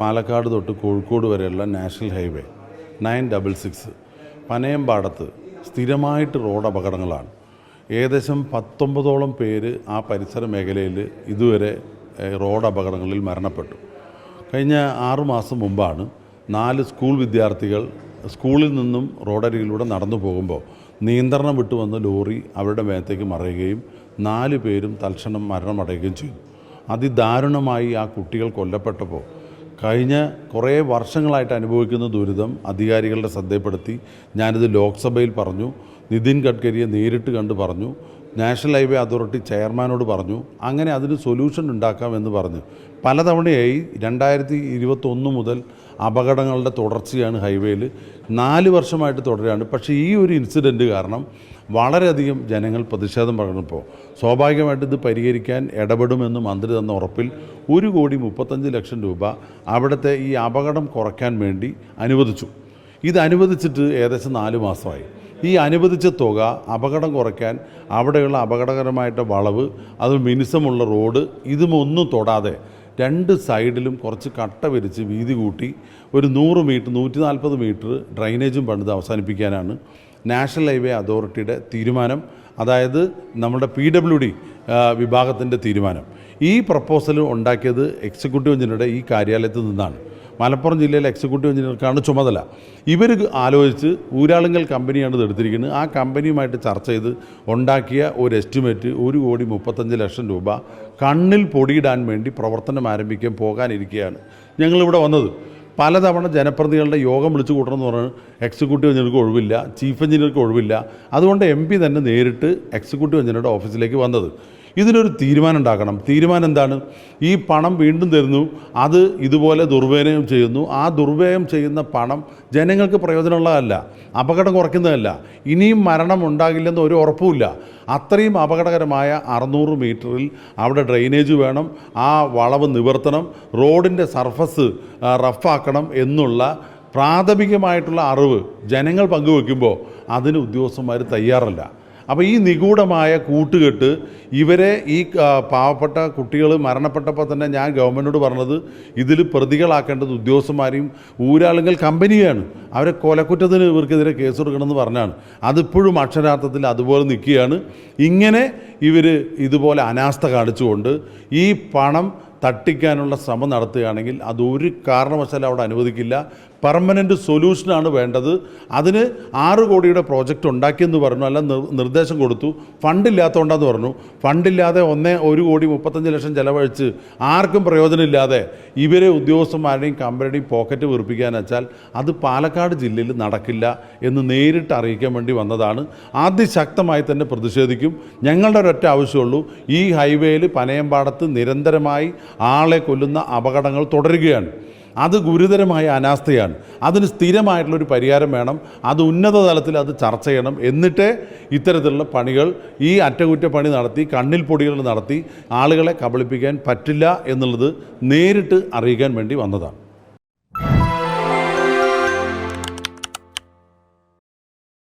പാലക്കാട് തൊട്ട് കോഴിക്കോട് വരെയുള്ള national highway nine double six പനയമ്പാടത്ത് സ്ഥിരമായിട്ട് റോഡ് അപകടങ്ങളാണ്. ഏകദേശം പത്തൊമ്പതോളം പേര് ആ പരിസര മേഖലയിൽ ഇതുവരെ റോഡ് അപകടങ്ങളിൽ മരണപ്പെട്ടു. കഴിഞ്ഞ ആറുമാസം മുമ്പാണ് നാല് സ്കൂൾ വിദ്യാർത്ഥികൾ സ്കൂളിൽ നിന്നും റോഡരികിലൂടെ നടന്നു പോകുമ്പോൾ നിയന്ത്രണം വിട്ടുവന്ന ലോറി അവരുടെ മേത്തേക്ക് മറയുകയും നാല് പേരും തൽക്ഷണം മരണമടയുകയും ചെയ്തു. അതിദാരുണമായി ആ കുട്ടികൾ കൊല്ലപ്പെട്ടപ്പോൾ കഴിഞ്ഞ കുറേ വർഷങ്ങളായിട്ട് അനുഭവിക്കുന്ന ദുരിതം അധികാരികളുടെ ശ്രദ്ധയിൽപ്പെടുത്തി ഞാനിത് ലോക്സഭയിൽ പറഞ്ഞു നിതിൻ ഗഡ്കരിയെ നേരിട്ട് കണ്ട് പറഞ്ഞു. നാഷണൽ ഹൈവേ അതോറിറ്റി ചെയർമാനോട് പറഞ്ഞു അങ്ങനെ അതിന് സൊല്യൂഷൻ ഉണ്ടാക്കാമെന്ന് പറഞ്ഞു. പലതവണയായി രണ്ടായിരത്തി ഇരുപത്തൊന്ന് മുതൽ അപകടങ്ങളുടെ തുടർച്ചയാണ് ഹൈവേയിൽ. നാല് വർഷമായിട്ട് തുടരുകയാണ്. പക്ഷേ ഈ ഒരു ഇൻസിഡന്റ് കാരണം വളരെയധികം ജനങ്ങൾ പ്രതിഷേധം പറഞ്ഞപ്പോൾ സ്വാഭാവികമായിട്ട് ഇത് പരിഹരിക്കാൻ ഇടപെടുമെന്ന് മന്ത്രി തന്ന ഉറപ്പിൽ ഒരു കോടി മുപ്പത്തഞ്ച് ലക്ഷം രൂപ അവിടുത്തെ ഈ അപകടം കുറയ്ക്കാൻ വേണ്ടി അനുവദിച്ചു. ഇത് അനുവദിച്ചിട്ട് ഏകദേശം നാല് മാസമായി. ഈ അനുവദിച്ച തുക അപകടം കുറയ്ക്കാൻ അവിടെയുള്ള അപകടകരമായിട്ട് വളവ് അത് മിനുസമുള്ള റോഡ് ഇതുമൊന്നും തൊടാതെ രണ്ട് സൈഡിലും കുറച്ച് കട്ട വിരിച്ച് വീതി കൂട്ടി ഒരു നൂറ് മീറ്റർ നൂറ്റി നാൽപ്പത് മീറ്റർ ഡ്രൈനേജും പണിത് അവസാനിപ്പിക്കാനാണ് നാഷണൽ ഹൈവേ അതോറിറ്റിയുടെ തീരുമാനം അതായത് നമ്മുടെ പി ഡബ്ല്യു ഡി വിഭാഗത്തിന്റെ തീരുമാനം. ഈ പ്രപ്പോസൽ ഉണ്ടാക്കിയത് എക്സിക്യൂട്ടീവ് എഞ്ചിനീയറുടെ ഈ കാര്യാലയത്തിൽ നിന്നാണ്. മലപ്പുറം ജില്ലയിലെ എക്സിക്യൂട്ടീവ് എഞ്ചിനീയർക്കാണ് ചുമതല. ഇവർ ആലോചിച്ച് ഊരാളുങ്കൽ കമ്പനിയാണ് ഇതെടുത്തിരിക്കുന്നത് ആ കമ്പനിയുമായിട്ട് ചർച്ച ചെയ്ത് ഉണ്ടാക്കിയ ഒരു എസ്റ്റിമേറ്റ് ഒരു കോടി മുപ്പത്തഞ്ച് ലക്ഷം രൂപ കണ്ണിൽ പൊടിയിടാൻ വേണ്ടി പ്രവർത്തനം ആരംഭിക്കാൻ പോകാനിരിക്കുകയാണ് ഞങ്ങളിവിടെ വന്നത്. പലതവണ ജനപ്രതികളുടെ യോഗം വിളിച്ചു കൂട്ടണമെന്ന് പറഞ്ഞ് എക്സിക്യൂട്ടീവ് എഞ്ചിനീയർക്ക് ഒഴിവില്ല ചീഫ് എഞ്ചിനീയർക്ക് ഒഴിവില്ല. അതുകൊണ്ട് എം പി തന്നെ നേരിട്ട് എക്സിക്യൂട്ടീവ് എഞ്ചിനീയറുടെ ഓഫീസിലേക്ക് വന്നത്. ഇതിനൊരു തീരുമാനം ഉണ്ടാക്കണം തീരുമാനം എന്താണ്? ഈ പണം വീണ്ടും തരുന്നു. അത് ഇതുപോലെ ദുർവ്യയം ചെയ്യുന്നു. ആ ദുർവ്യയം ചെയ്യുന്ന പണം ജനങ്ങൾക്ക് പ്രയോജനമുള്ളതല്ല. അപകടം കുറയ്ക്കുന്നതല്ല. ഇനിയും മരണം ഉണ്ടാകില്ലെന്ന് ഒരു ഉറപ്പുമില്ല. അത്രയും അപകടകരമായ അറുന്നൂറ് മീറ്ററിൽ അവിടെ ഡ്രെയിനേജ് വേണം. ആ വളവ് നിവർത്തണം. റോഡിന്റെ സർഫസ് റഫാക്കണം എന്നുള്ള പ്രാഥമികമായിട്ടുള്ള അറിവ് ജനങ്ങൾ പങ്കുവെക്കുമ്പോൾ അതിന് ഉദ്യോഗസ്ഥന്മാർ തയ്യാറല്ല. അപ്പോൾ ഈ നിഗൂഢമായ കൂട്ടുകെട്ട് ഇവരെ ഈ പാവപ്പെട്ട കുട്ടികൾ മരണപ്പെട്ടപ്പോൾ തന്നെ ഞാൻ ഗവൺമെന്റിനോട് പറഞ്ഞത് ഇതിൽ പ്രതികളാക്കേണ്ടത് ഉദ്യോഗസ്ഥന്മാരെയും ഊരാളുകൾ കമ്പനിയാണ്. അവരെ കൊലക്കുറ്റത്തിന് ഇവർക്കെതിരെ കേസ് കൊടുക്കണമെന്ന് പറഞ്ഞാണ്. അതിപ്പോഴും അക്ഷരാർത്ഥത്തിൽ അതുപോലെ നിൽക്കുകയാണ്. ഇങ്ങനെ ഇവർ ഇതുപോലെ അനാസ്ഥ കാണിച്ചുകൊണ്ട് ഈ പണം തട്ടിക്കാനുള്ള ശ്രമം നടത്തുകയാണെങ്കിൽ അത് ഒരു കാരണവശാലും അവിടെ അനുവദിക്കില്ല. പെർമനന്റ് സൊല്യൂഷനാണ് വേണ്ടത്. അതിന് ആറ് കോടിയുടെ പ്രോജക്റ്റ് ഉണ്ടാക്കിയെന്ന് പറഞ്ഞു. അല്ല നിർദ്ദേശം കൊടുത്തു. ഫണ്ടില്ലാത്തതുകൊണ്ടാന്ന് പറഞ്ഞു. ഫണ്ടില്ലാതെ ഒന്നേ ഒരു കോടി മുപ്പത്തഞ്ച് ലക്ഷം ചിലവഴിച്ച് ആർക്കും പ്രയോജനമില്ലാതെ ഇവരെ ഉദ്യോഗസ്ഥന്മാരുടെയും കമ്പനിയുടെയും പോക്കറ്റ് വീർപ്പിക്കാന്ന് വെച്ചാൽ അത് പാലക്കാട് ജില്ലയിൽ നടക്കില്ല എന്ന് നേരിട്ട് അറിയിക്കാൻ വേണ്ടി വന്നതാണ്. അതിശക്തമായി തന്നെ പ്രതിഷേധിക്കും. ഞങ്ങളുടെ ഒരൊറ്റ ആവശ്യമുള്ളൂ. ഈ ഹൈവേയിൽ പനയമ്പാടത്ത് നിരന്തരമായി ആളെ കൊല്ലുന്ന അപകടങ്ങൾ തുടരുകയാണ്. അത് ഗുരുതരമായ അനാസ്ഥയാണ്. അതിന് സ്ഥിരമായിട്ടുള്ളൊരു പരിഹാരം വേണം. അത് ഉന്നത തലത്തിൽ അത് ചർച്ച ചെയ്യണം. എന്നിട്ടേ ഇത്തരത്തിലുള്ള പണികൾ ഈ അറ്റകുറ്റപ്പണി നടത്തി കണ്ണിൽ പൊടികൾ നടത്തി ആളുകളെ കബളിപ്പിക്കാൻ പറ്റില്ല എന്നുള്ളത് നേരിട്ട് അറിയിക്കാൻ വേണ്ടി വന്നതാണ്.